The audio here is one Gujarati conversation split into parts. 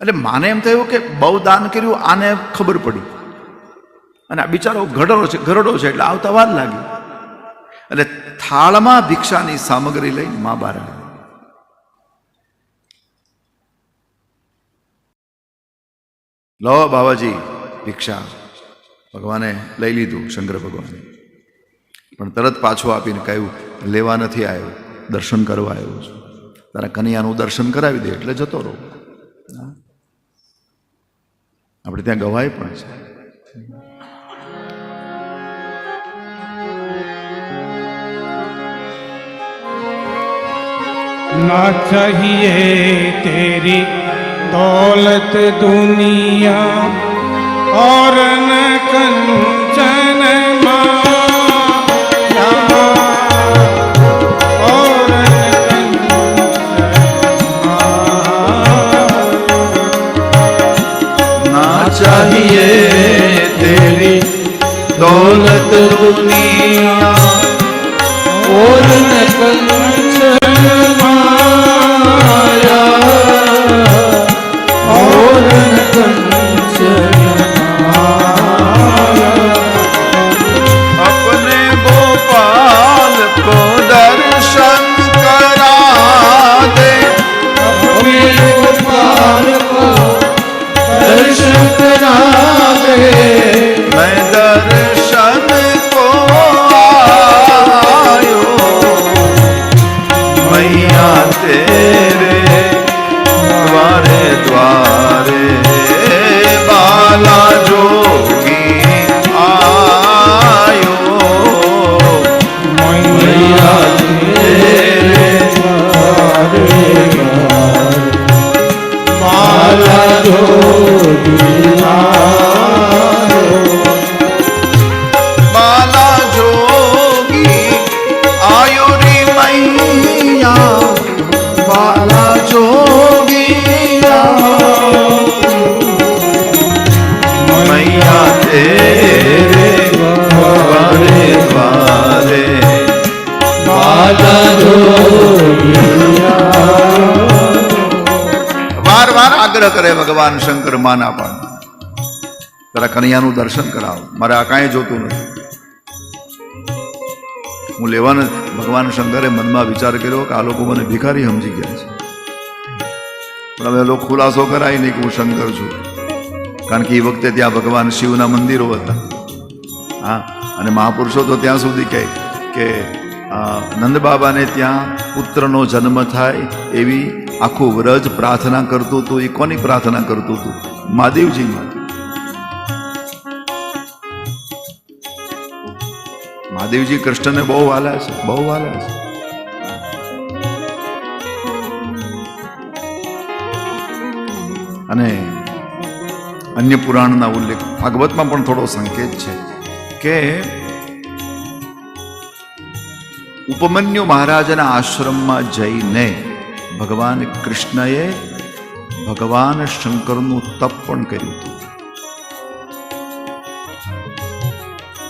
એટલે માને એમ થયું કે બહુ દાન કર્યું, આને ખબર પડી. અને આ બિચારો ઘડરો છે, ઘરડો છે, એટલે આવતા વાર લાગી એટલે થાળમાં ભિક્ષાની સામગ્રી લઈ મા બાર લો બાવાજી, ભિક્ષા. ભગવાને લઈ લીધું, શંકર ભગવાને. પણ તરત પાછું આપીને કહ્યું, લેવા નથી આવ્યો, દર્શન કરવા આવ્યો છું. તારા કનૈયાનું દર્શન કરાવી દે, એટલે જતો રહો. આપણે ત્યાં ગવાય પણ છે. ના ચાહીએ તેરી દોલત દુનિયા और জীবনে આયુરી મૈયા બાલા મૈયા તેરે ભવને દ્વારે બાલા વાર વાર આગ્રહ કરે ભગવાન શંકર માના પણ તારા કનૈયાનું દર્શન કરાવો મારે આ કાંઈ જોતું નથી હું લેવાને ભગવાન શંકરે મનમાં વિચાર કર્યો કે આ લોકો મને ભિખારી સમજી ગયા છે. પણ હવે લોકો ખુલાસો કરાય નહીં કે હું શંકર છું. કારણ કે એ વખતે ત્યાં ભગવાન શિવના મંદિરો હતા. હા, અને મહાપુરુષો તો ત્યાં સુધી કહે કે નંદબાબાને નંદ બાબાને ત્યાં પુત્રનો જન્મ થાય એવી આખું વ્રજ પ્રાર્થના કરતું હતું એ કોની પ્રાર્થના કરતું હતું મહાદેવજી માટે મહાદેવજી કૃષ્ણને બહુ વાલા છે, બહુ વાલા છે. અને અન્ય પુરાણના ઉલ્લેખ, ભાગવતમાં પણ થોડો સંકેત છે કે ઉપમન્યુ મહારાજના આશ્રમમાં જઈને ભગવાન કૃષ્ણએ ભગવાન શંકરનું તપ પણ કર્યું હતું.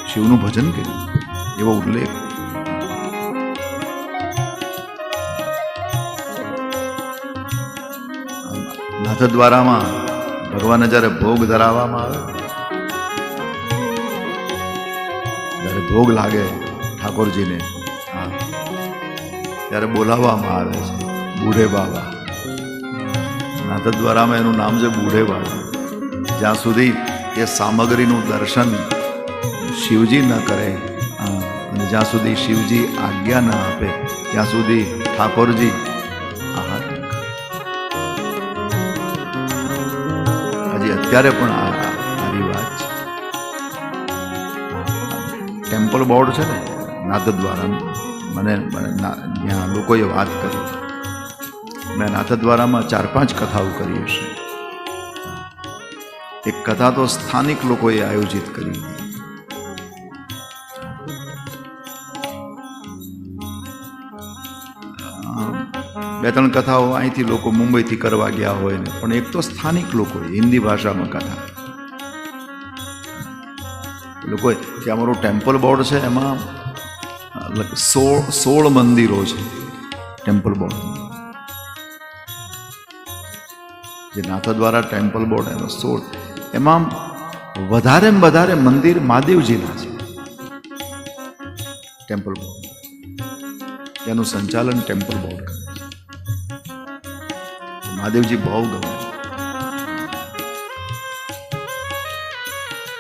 શિવનું ભજન કર્યું એવો ઉલ્લેખ નાથદ્વારામાં ભગવાનને જ્યારે ભોગ ધરાવવામાં આવે, જ્યારે ભોગ લાગે ઠાકોરજીને ત્યારે બોલાવવામાં આવે છે, બુઢે બાબા નાથદ્વારામાં એનું નામ છે બુઢે બાબા જ્યાં સુધી એ સામગ્રીનું દર્શન શિવજી ન કરે જ્યાં સુધી શિવજી આજ્ઞા ન આપે ત્યાં સુધી ઠાકોરજી આહાર હજી અત્યારે પણ આ આ છે. ટેમ્પલ બોર્ડ છે ને નાથદ્વારાનું મને મને ત્યાં લોકોએ વાત કરી. મેં નાથદ્વારામાં ચાર પાંચ કથાઓ કરી હશે. એક કથા તો સ્થાનિક લોકોએ આયોજિત કરી. અ, બે ત્રણ કથાઓ અહીંથી લોકો મુંબઈથી કરવા ગયા હોય ને, પણ એક તો સ્થાનિક લોકો હિન્દી ભાષામાં કથા. લોકોએ કે અમારું ટેમ્પલ બોર્ડ છે એમાં સોળ સોળ મંદિરો છે, ટેમ્પલ બોર્ડ. જે નાથદ્વારા ટેમ્પલ બોર્ડ એનો સોળ. એમાં વધારે વધારે મંદિર મહાદેવજીના છે. Temple board. એનું સંચાલન ટેમ્પલ બોર્ડ કરે. મહાદેવજી બહુ ગમે.